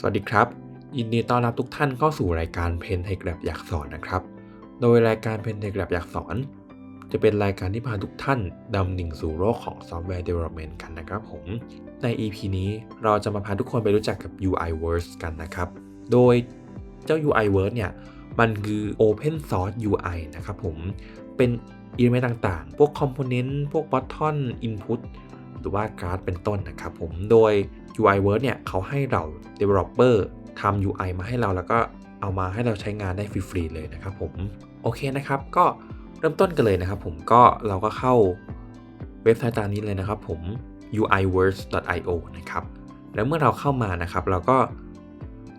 สวัสดีครับ ยินดีต้อนรับทุกท่านเข้าสู่รายการเพนไทแกรบอยากสอนนะครับ โดยรายการเพนไทแกรบอยากสอน จะเป็นรายการที่พาทุกท่านดำดิ่งสู่โลกของซอฟต์แวร์ Development กันนะครับผม ใน EP นี้เราจะมาพาทุกคนไปรู้จักกับ UI Words กันนะครับ โดยเจ้า UI Words เนี่ย มันคือ Open Source UI นะครับผม เป็นอิเลเมนต์ต่างๆ พวก Component พวก Button Input หรือว่าการ์ดเป็นต้นนะครับผม โดย UI Word เนี่ยเขาให้เรา Developer ทำ UI มาให้เราแล้วก็เอามาให้เราใช้งานได้ฟรีๆเลยนะครับผม โอเคนะครับ ก็เริ่มต้นกันเลยนะครับผมก็เราก็เข้าเว็บไซต์ตามนี้เลยนะครับผม uiwords.io นะครับ แล้วเมื่อเราเข้ามานะครับ เราก็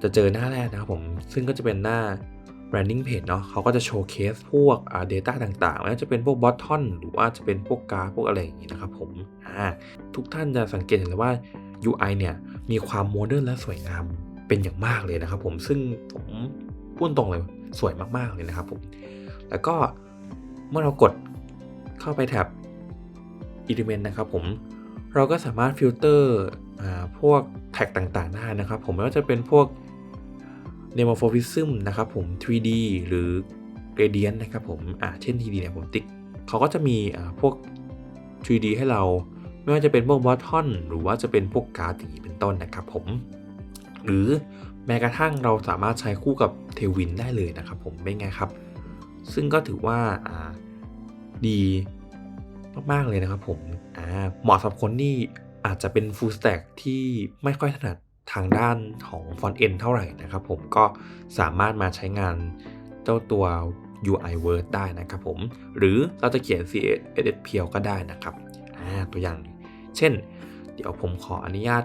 จะเจอหน้าแรกนะครับผม ซึ่งก็จะเป็นหน้า branding page เนาะเขาก็จะโชว์เคสพวก data ต่างๆไม่ว่าจะเป็นพวก button หรือว่าจะเป็นพวกการ์ดพวกอะไรอย่างนี้นะครับผม ทุกท่านจะสังเกตเห็นเลยว่า UI เนี่ยมีความโมเดิร์นและสวยงามเป็นอย่างมากเลยนะครับผมซึ่งผมพูดตรงเลยสวยมากๆเลยนะครับผมแล้วก็เมื่อเรากดเข้าไปแท็บ Element นะครับผมเราก็สามารถฟิลเตอร์พวกแท็กต่างๆได้นะครับผมไม่ว่าจะเป็นพวก n e m o p h o r i s m นะครับผม 3D หรือ Gradient นะครับผมอ่าเช่น 3D เนี่ยผมติ๊กเขาก็จะมีพวก 3D ให้เรา ไม่ว่าจะเป็นพวกบอททอนหรือว่าจะเป็นพวกการ์ดอย่างนี้เป็นต้นนะครับผม หรือแม้กระทั่งเราสามารถใช้คู่กับเทวินได้เลยนะครับผมเป็นไงครับ ซึ่งก็ถือว่าดีมากๆเลยนะครับผมเหมาะสำหรับคนที่อาจจะเป็น full stack ที่ไม่ค่อยถนัดทางด้านของ front end เท่าไหร่นะครับผมก็สามารถมาใช้งานเจ้าตัว UI Word ได้นะครับผม หรือเราจะเขียน CSS เพียวก็ได้นะครับตัวอย่าง เช่น เดี๋ยวผมขออนุญาต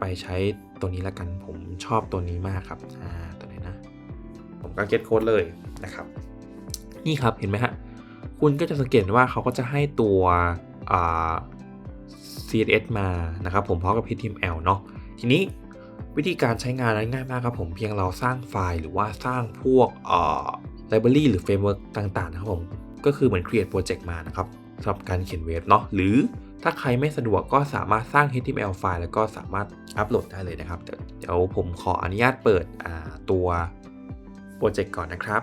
ไปใช้ตัวนี้ละกัน ผมชอบตัวนี้มากครับ อ่า ตัวไหนนะ ผมก็เก็ตโค้ดเลยนะครับ นี่ครับ เห็นไหมฮะ คุณก็จะสังเกตว่าเขาก็จะให้ตัว อ่า CSS มานะครับ ผมพร้อมกับ HTML เนาะ ทีนี้วิธีการใช้งานนั้นง่ายมากครับผมเพียงเราสร้างไฟล์หรือว่าสร้างพวกเอ่อ library หรือ framework ต่างๆนะครับผมก็คือเหมือน create project มานะครับสำหรับการเขียนเว็บเนาะหรือ ถ้าใครไม่สะดวกก็สามารถสร้าง HTML ไฟล์แล้วก็สามารถอัปโหลดได้เลยนะครับ เดี๋ยวผมขออนุญาตเปิดตัวโปรเจกต์ก่อนนะครับ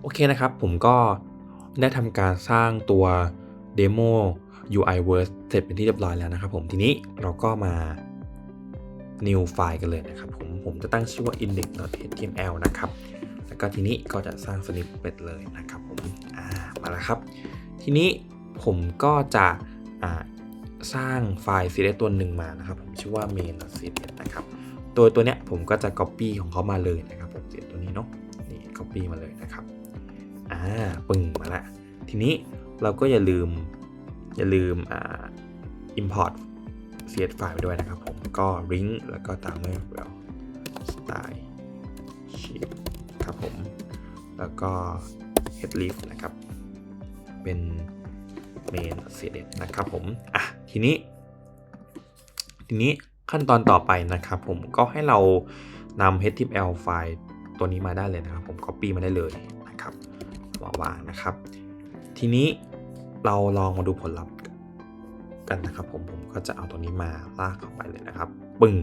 โอเคนะครับ ผมก็ได้ทำการสร้างตัว Demo UI Word เสร็จเป็นที่เรียบร้อยแล้วนะครับผมทีนี้เราก็มา new ไฟล์กันเลยนะครับผมผมจะตั้งชื่อว่า index.html นะครับ แล้วก็ทีนี้ก็จะสร้าง snippet เลยนะครับผม อ่า มาแล้วครับ ทีนี้ผมก็จะ สร้างไฟล์ CSS ตัวหนึ่งมานะครับ ผมชื่อว่า main.css นะครับตัวตัวเนี้ยผมก็จะ copy ของเขามาเลยนะครับผม CSS ตัวนี้เนาะนี่ copy มาเลยนะครับอ่าปึ้งมาละทีนี้เราก็อย่าลืมอย่าลืมอ่า import CSS ไฟล์ไปด้วยนะครับผมก็ link แล้วก็ตามด้วย well style sheet ครับผม แล้วก็ head leaf นะครับ เป็น main CSS นะครับผมอะทีนี้ ทีนี้ขั้นตอนต่อไปนะครับผมก็ให้เรานำ HTML ไฟล์ตัวนี้มาได้เลยนะครับ ผม copy มาได้เลยนะครับมาวางนะครับ ทีนี้เราลองมาดูผลลัพธ์กันนะครับผมผมก็จะเอาตัวนี้มาลากเข้าไปเลยนะครับ ปึ้ง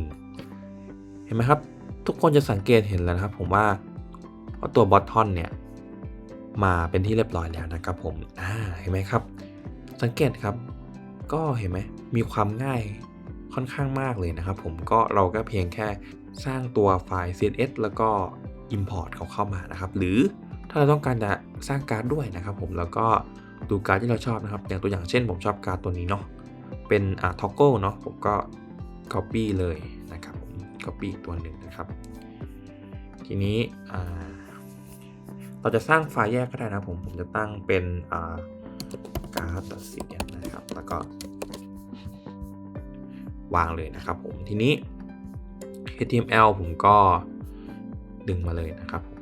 เห็นไหมครับ ทุกคนจะสังเกตเห็นแล้วนะครับ ผมว่าว่าตัวบอททอนเนี่ยมาเป็นที่เรียบร้อยแล้วนะครับผมอ่าเห็นไหมครับ สังเกตครับ ก็เห็นไหมมีความง่ายค่อนข้างมากเลยนะครับ ผมก็เราก็เพียงแค่สร้างตัวไฟล์ CSS แล้วก็ Import เขาเข้ามานะครับ หรือถ้าเราต้องการจะสร้างการ์ดด้วยนะครับ ผมแล้วก็ดูการ์ดที่เราชอบนะครับ อย่างตัวอย่างเช่นผมชอบการ์ดตัวนี้เนาะเป็นอ่า toggle เนาะผมก็ copy เลยนะครับผม copy อีกตัวหนึ่งนะครับ ทีนี้เราจะสร้างไฟล์แยกก็ได้นะผมผมจะตั้งเป็นอ่าาร์ด .css นะครับ แล้วก็ วางเลยนะครับผมทีนี้ HTML ผมก็ดึงมาเลยนะครับผม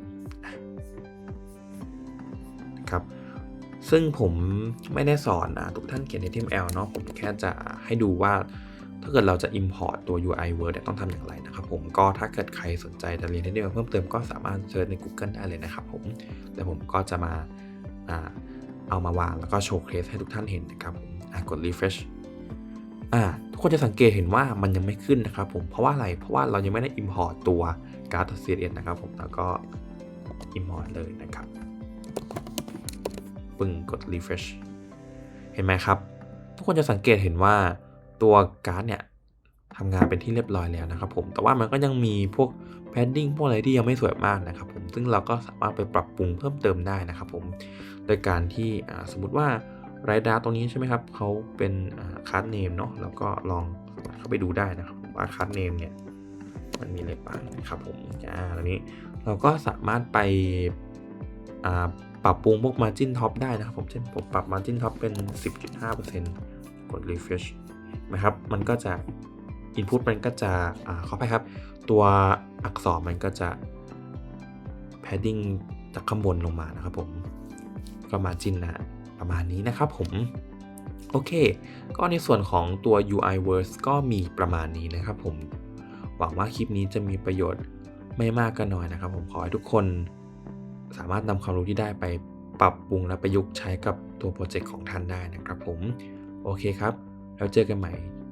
นะครับ ซึ่งผมไม่ได้สอนนะทุกท่านเขียน HTML เนาะผมแค่จะให้ดูว่าถ้าเกิดเราจะ import ตัว UI Word ต้องทำอย่างไรนะครับผมก็ถ้าเกิดใครสนใจจะเรียน HTML เพิ่มเติมก็สามารถเซิร์ชใน Google ได้เลยนะครับผม แต่ผมก็จะมาา เอามาวางแล้วก็โชว์เคสให้ทุกท่านเห็นนะครับผมอะกด refresh อ่าทุกคนจะสังเกตเห็นว่ามันยังไม่ขึ้นนะครับผมเพราะว่าอะไรเพราะว่าเรายังไม่ได้ import ตัวการ์ด CSS นะครับผมแล้วก็ import เลยนะครับปึ้งกด refresh เห็นไหมครับ ทุกคนจะสังเกตเห็นว่าตัวการ์ดเนี่ย ทำงานเป็นที่เรียบร้อยแล้วนะครับผมแต่ว่ามันก็ยังมีพวก padding พวกอะไรที่ยังไม่สวยมากนะครับผมซึ่งเราก็สามารถไปปรับปรุงเพิ่มเติมได้นะครับผมโดยการที่สมมุติว่าไรดาตรงนี้ใช่ไหมครับเขาเป็นคัสเนมเนาะแล้วก็ลองเข้าไปดูได้นะครับว่าคัสเนมเนี่ยมันมีอะไรบ้างนะครับผมอ่าตรงนี้เราก็สามารถไปอ่าปรับปรุงพวก Margin Top ได้นะครับผมเช่นผมปรับ Margin Top เป็น 10.5%กด refresh นะครับ มันก็จะ Input มันก็จะอ่าขอไปครับ ตัวอักษรมันก็จะ padding จากข้างบนลงมานะครับผมก็ margin นะฮะประมาณนี้นะครับผม โอเค ก็ในส่วนของตัว UI Verse ก็มีประมาณนี้นะครับผม หวังว่าคลิปนี้จะมีประโยชน์ไม่มากก็น้อยนะครับผมขอให้ทุกคนสามารถนำความรู้ที่ได้ไปปรับปรุงและประยุกต์ใช้กับตัวโปรเจกต์ของท่านได้นะครับผม โอเคครับ แล้วเจอกันใหม่